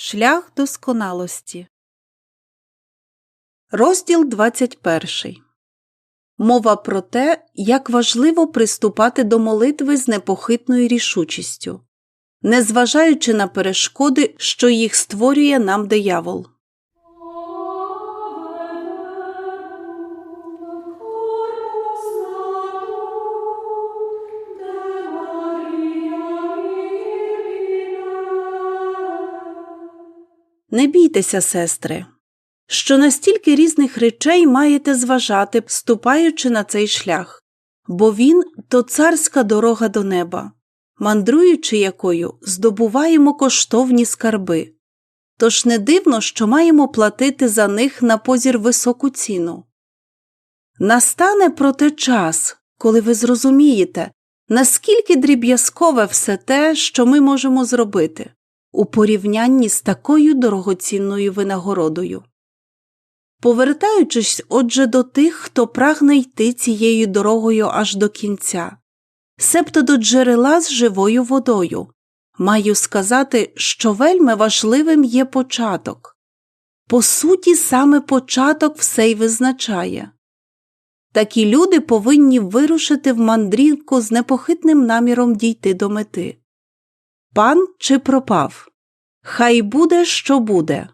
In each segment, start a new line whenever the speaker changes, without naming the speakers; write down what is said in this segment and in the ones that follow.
Шлях досконалості. Розділ 21. Мова про те, як важливо приступати до молитви з непохитною рішучістю, незважаючи на перешкоди, що їх створює нам диявол. Не бійтеся, сестри, що на стільки різних речей маєте зважати, ступаючи на цей шлях, бо він то царська дорога до неба, мандруючи якою здобуваємо коштовні скарби. Тож не дивно, що маємо платити за них на позір високу ціну. Настане проте час, коли ви зрозумієте, наскільки дріб'язкове все те, що ми можемо зробити у порівнянні з такою дорогоцінною винагородою. Повертаючись отже до тих, хто прагне йти цією дорогою аж до кінця, себто до джерела з живою водою, маю сказати, що вельми важливим є початок. По суті, саме початок все й визначає. Такі люди повинні вирушити в мандрівку з непохитним наміром дійти до мети. Пан чи пропав? Хай буде, що буде,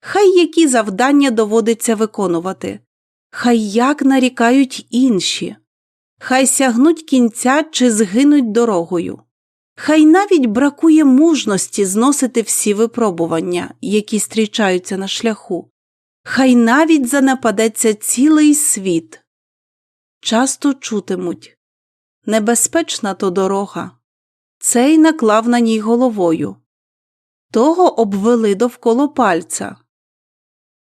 хай які завдання доводиться виконувати, хай як нарікають інші, хай сягнуть кінця чи згинуть дорогою, хай навіть бракує мужності зносити всі випробування, які зустрічаються на шляху, хай навіть занападеться цілий світ. Часто чутимуть небезпечна то дорога. Цей наклав на ній головою. Того обвели довкола пальця.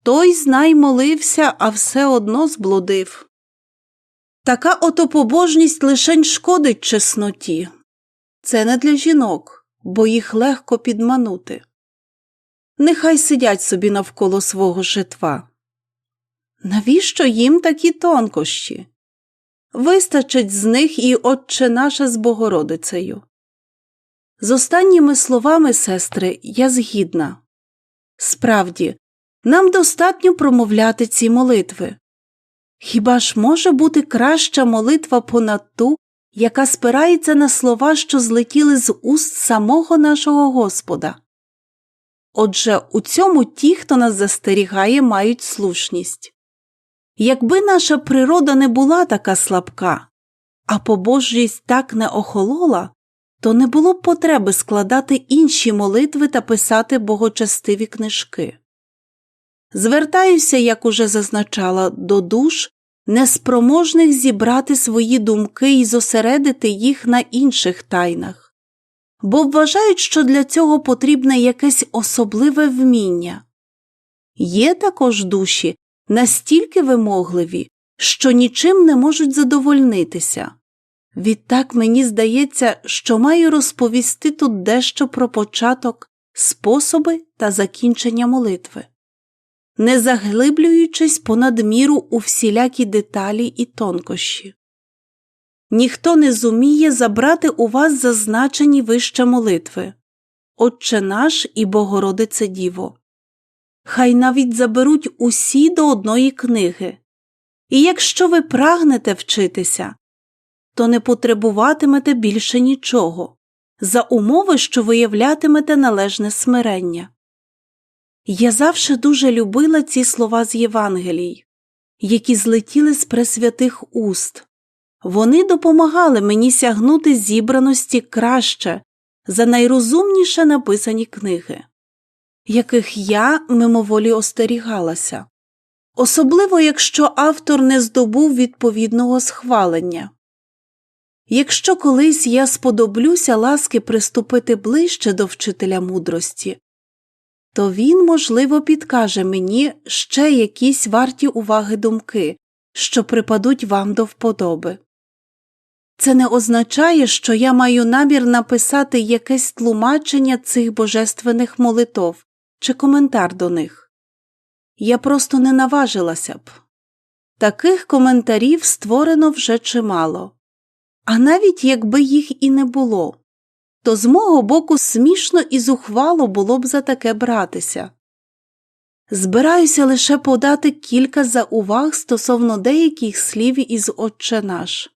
Той знай молився, а все одно зблудив. Така ото побожність лишень шкодить чесноті. Це не для жінок, бо їх легко підманути. Нехай сидять собі навколо свого житва. Навіщо їм такі тонкощі? Вистачить з них і Отче наша з Богородицею. З останніми словами, сестри, я згідна. Справді, нам достатньо промовляти ці молитви. Хіба ж може бути краща молитва понад ту, яка спирається на слова, що злетіли з уст самого нашого Господа? Отже, у цьому ті, хто нас застерігає, мають слушність. Якби наша природа не була така слабка, а побожність так не охолола, то не було б потреби складати інші молитви та писати богочастиві книжки. Звертаюся, як уже зазначала, до душ, неспроможних зібрати свої думки і зосередити їх на інших тайнах, бо вважають, що для цього потрібне якесь особливе вміння. Є також душі настільки вимогливі, що нічим не можуть задовольнитися. Відтак мені здається, що маю розповісти тут дещо про початок, способи та закінчення молитви, не заглиблюючись понад міру у всілякі деталі і тонкощі. Ніхто не зуміє забрати у вас зазначені вище молитви Отче наш і Богородице Діво. Хай навіть заберуть усі до одної книги. І якщо ви прагнете вчитися, то не потребуватимете більше нічого, за умови, що виявлятимете належне смирення. Я завжди дуже любила ці слова з Євангелій, які злетіли з пресвятих уст. Вони допомагали мені сягнути зібраності краще за найрозумніше написані книги, яких я мимоволі остерігалася, особливо якщо автор не здобув відповідного схвалення. Якщо колись я сподоблюся ласки приступити ближче до вчителя мудрості, то він, можливо, підкаже мені ще якісь варті уваги думки, що припадуть вам до вподоби. Це не означає, що я маю намір написати якесь тлумачення цих божественних молитов чи коментар до них. Я просто не наважилася б. Таких коментарів створено вже чимало. А навіть якби їх і не було, то з мого боку смішно і зухвало було б за таке братися. Збираюся лише подати кілька зауваг стосовно деяких слів із Отче наш.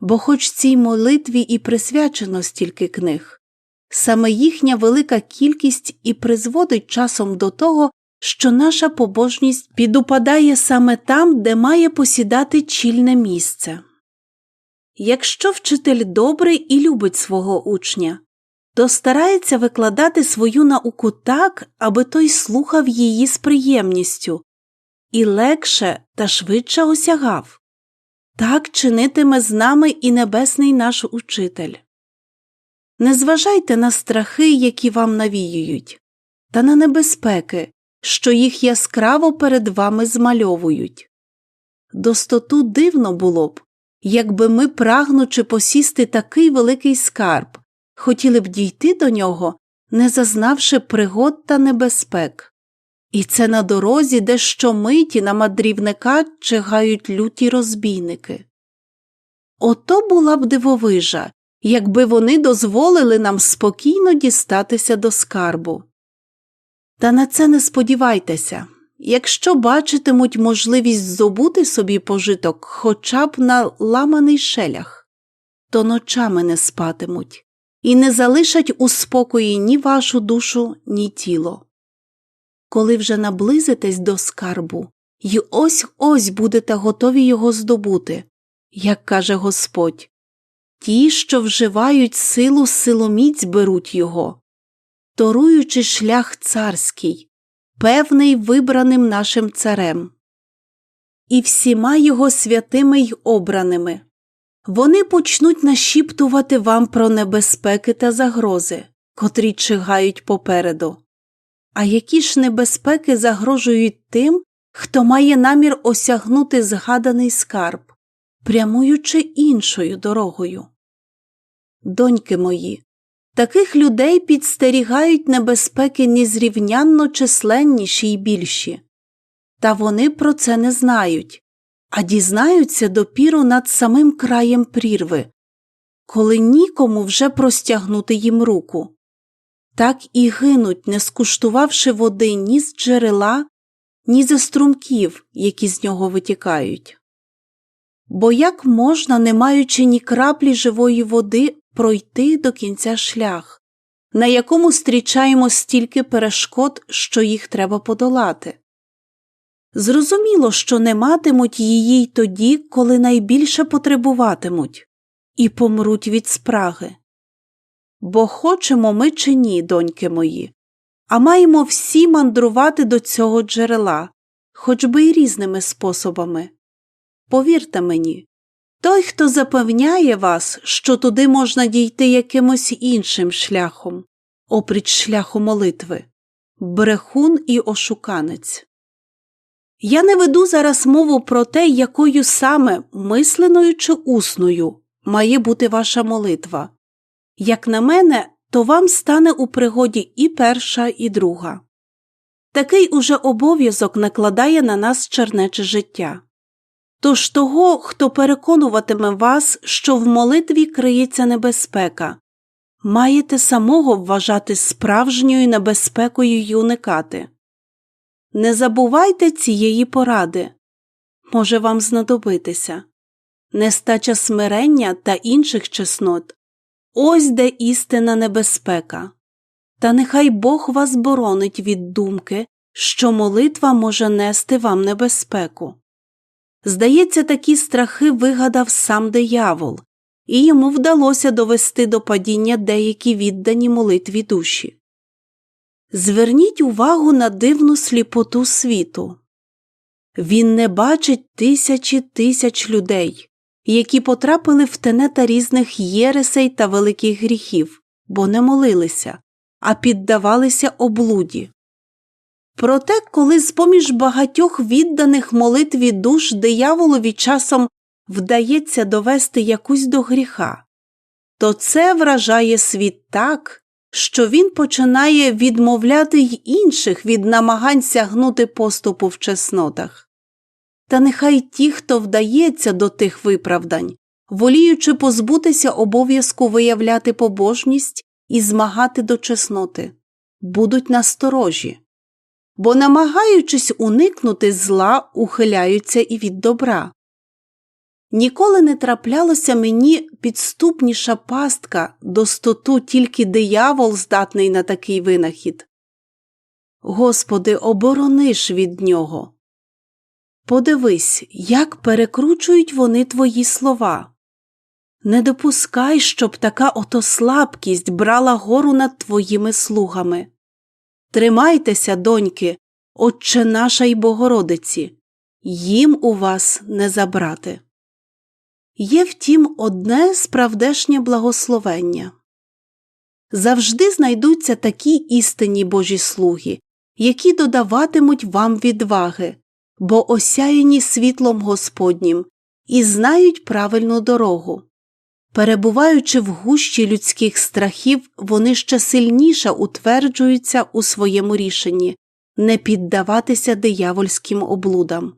Бо хоч цій молитві і присвячено стільки книг, саме їхня велика кількість і призводить часом до того, що наша побожність підупадає саме там, де має посідати чільне місце. Якщо вчитель добрий і любить свого учня, то старається викладати свою науку так, аби той слухав її з приємністю і легше та швидше осягав. Так чинитиме з нами і небесний наш учитель. Не зважайте на страхи, які вам навіюють, та на небезпеки, що їх яскраво перед вами змальовують. Достоту дивно було б, якби ми, прагнучи посісти такий великий скарб, хотіли б дійти до нього, не зазнавши пригод та небезпек. І це на дорозі, де щомиті на мадрівника чигають люті розбійники. Ото була б дивовижа, якби вони дозволили нам спокійно дістатися до скарбу. Та на це не сподівайтеся якщо бачитимуть можливість здобути собі пожиток хоча б на ламаний шелях, то ночами не спатимуть і не залишать у спокої ні вашу душу, ні тіло. Коли вже наблизитесь до скарбу, й ось ось будете готові його здобути, як каже Господь. Ті, що вживають силу силоміць беруть його, торуючи шлях царський, певний вибраним нашим царем, і всіма його святими й обраними. Вони почнуть нашіптувати вам про небезпеки та загрози, котрі чигають попереду. А які ж небезпеки загрожують тим, хто має намір осягнути згаданий скарб, прямуючи іншою дорогою? Доньки мої, таких людей підстерігають небезпеки незрівнянно численніші й більші, та вони про це не знають а дізнаються допіру над самим краєм прірви, коли нікому вже простягнути їм руку. Так і гинуть, не скуштувавши води ні з джерела, ні зі струмків, які з нього витікають. Бо як можна, не маючи ні краплі живої води, пройти до кінця шлях, на якому зустрічаємо стільки перешкод, що їх треба подолати? Зрозуміло, що не матимуть її й тоді, коли найбільше потребуватимуть, і помруть від спраги. Бо хочемо ми чи ні, доньки мої, а маємо всі мандрувати до цього джерела, хоч би й різними способами. Повірте мені, той, хто запевняє вас, що туди можна дійти якимось іншим шляхом, опріч шляху молитви, брехун і ошуканець. Я не веду зараз мову про те, якою саме мисленою чи усною має бути ваша молитва. Як на мене, то вам стане у пригоді і перша, і друга. Такий уже обов'язок накладає на нас чернече життя. Тож того, хто переконуватиме вас, що в молитві криється небезпека, маєте самого вважати справжньою небезпекою й уникати. Не забувайте цієї поради може вам знадобитися нестача смирення та інших чеснот ось де істина небезпека. Та нехай Бог вас боронить від думки, що молитва може нести вам небезпеку. Здається, такі страхи вигадав сам диявол, і йому вдалося довести до падіння деякі віддані молитві душі. Зверніть увагу на дивну сліпоту світу. Він не бачить тисячі тисяч людей, які потрапили в тенета різних єресей та великих гріхів, бо не молилися, а піддавалися облуді. Проте, коли з поміж багатьох відданих молитві душ дияволові часом вдається довести якусь до гріха, то це вражає світ так, що він починає відмовляти й інших від намагань сягнути поступу в чеснотах. Та нехай ті, хто вдається до тих виправдань, воліючи позбутися обов'язку виявляти побожність і змагати до чесноти, будуть насторожі, бо, намагаючись уникнути зла, ухиляються і від добра. Ніколи не траплялося мені підступніша пастка, достоту тільки диявол здатний на такий винахід. Господи, оборониш від нього. Подивись, як перекручують вони твої слова. Не допускай, щоб така ото слабкість брала гору над твоїми слугами. Тримайтеся, доньки, Отче наша й Богородиці, їм у вас не забрати. Є втім одне справдешнє благословення. Завжди знайдуться такі істинні Божі слуги, які додаватимуть вам відваги, бо осяяні світлом Господнім і знають правильну дорогу. Перебуваючи в гущі людських страхів, вони ще сильніше утверджуються у своєму рішенні не піддаватися диявольським облудам.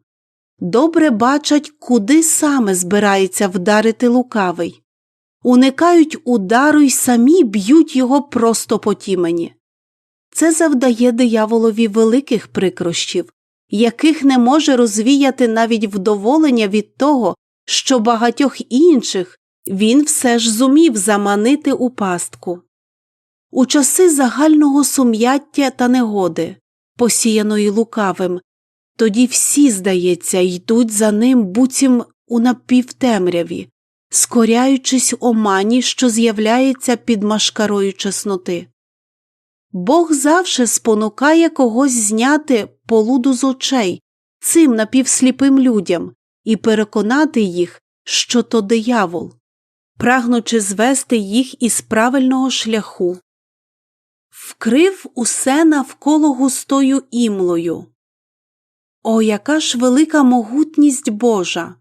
Добре бачать, куди саме збирається вдарити лукавий, уникають удару й самі б'ють його просто по тімені. Це завдає дияволові великих прикрощів, яких не може розвіяти навіть вдоволення від того, що багатьох інших він все ж зумів заманити у пастку. У часи загального сум'яття та негоди, посіяної лукавим, тоді всі, здається, йдуть за ним буцім у напівтемряві, скоряючись омані, що з'являється під машкарою чесноти. Бог завше спонукає когось зняти полуду з очей цим напівсліпим людям і переконати їх, що то диявол, прагнучи звести їх із правильного шляху. Вкрив усе навколо густою імлою. О, яка ж велика могутність Божа!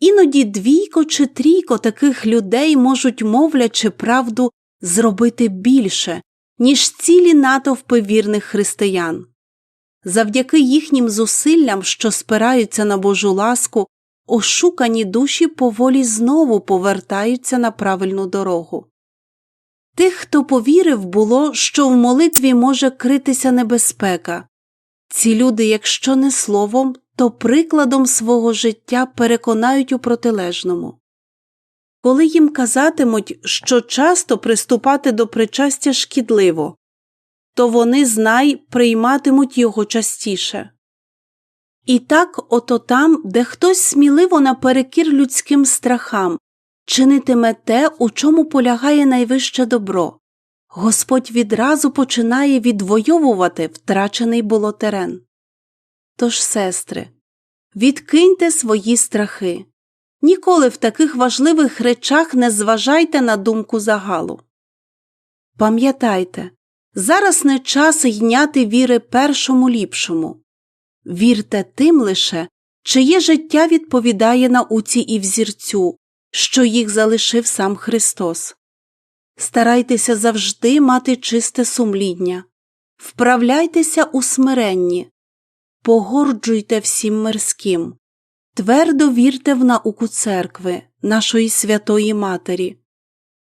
Іноді двійко чи трійко таких людей можуть, мовлячи правду, зробити більше, ніж цілі натовпи вірних християн. Завдяки їхнім зусиллям, що спираються на Божу ласку, ошукані душі поволі знову повертаються на правильну дорогу. Тих, хто повірив, було, що в молитві може критися небезпека. Ці люди, якщо не словом, то прикладом свого життя переконають у протилежному. Коли їм казатимуть, що часто приступати до причастя шкідливо, то вони знай прийматимуть його частіше. І так ото там, де хтось сміливо наперекір людським страхам, чинитиме те, у чому полягає найвище добро. Господь відразу починає відвоювати втрачений було терен. Тож, сестри, відкиньте свої страхи. Ніколи в таких важливих речах не зважайте на думку загалу. Пам'ятайте, зараз не час йняти віри першому ліпшому. Вірте тим лише, чиє життя відповідає науці і взірцю, що їх залишив сам Христос. Старайтеся завжди мати чисте сумління, вправляйтеся у смиренні, погорджуйте всім мирським, твердо вірте в науку церкви, нашої Святої Матері.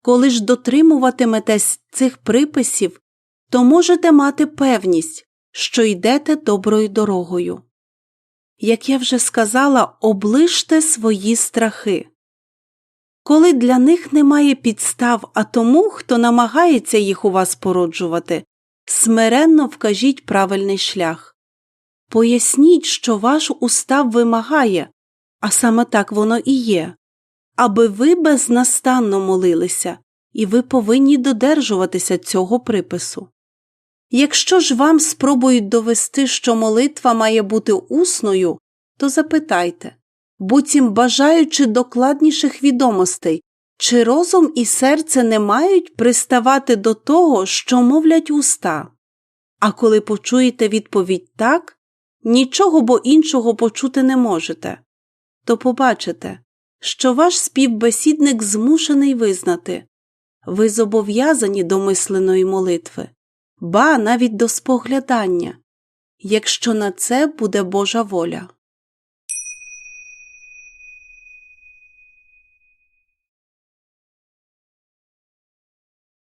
Коли ж дотримуватиметесь цих приписів, то можете мати певність, що йдете доброю дорогою. Як я вже сказала, оближте свої страхи коли для них немає підстав, а тому, хто намагається їх у вас породжувати, смиренно вкажіть правильний шлях. Поясніть, що ваш устав вимагає, а саме так воно і є, аби ви безнастанно молилися, і ви повинні додержуватися цього припису. Якщо ж вам спробують довести, що молитва має бути усною, то запитайте. Буцім бажаючи докладніших відомостей, чи розум і серце не мають приставати до того, що мовлять уста. А коли почуєте відповідь так, нічого бо іншого почути не можете, то побачите, що ваш співбесідник змушений визнати ви зобов'язані до мисленої молитви, ба навіть до споглядання, якщо на це буде Божа воля.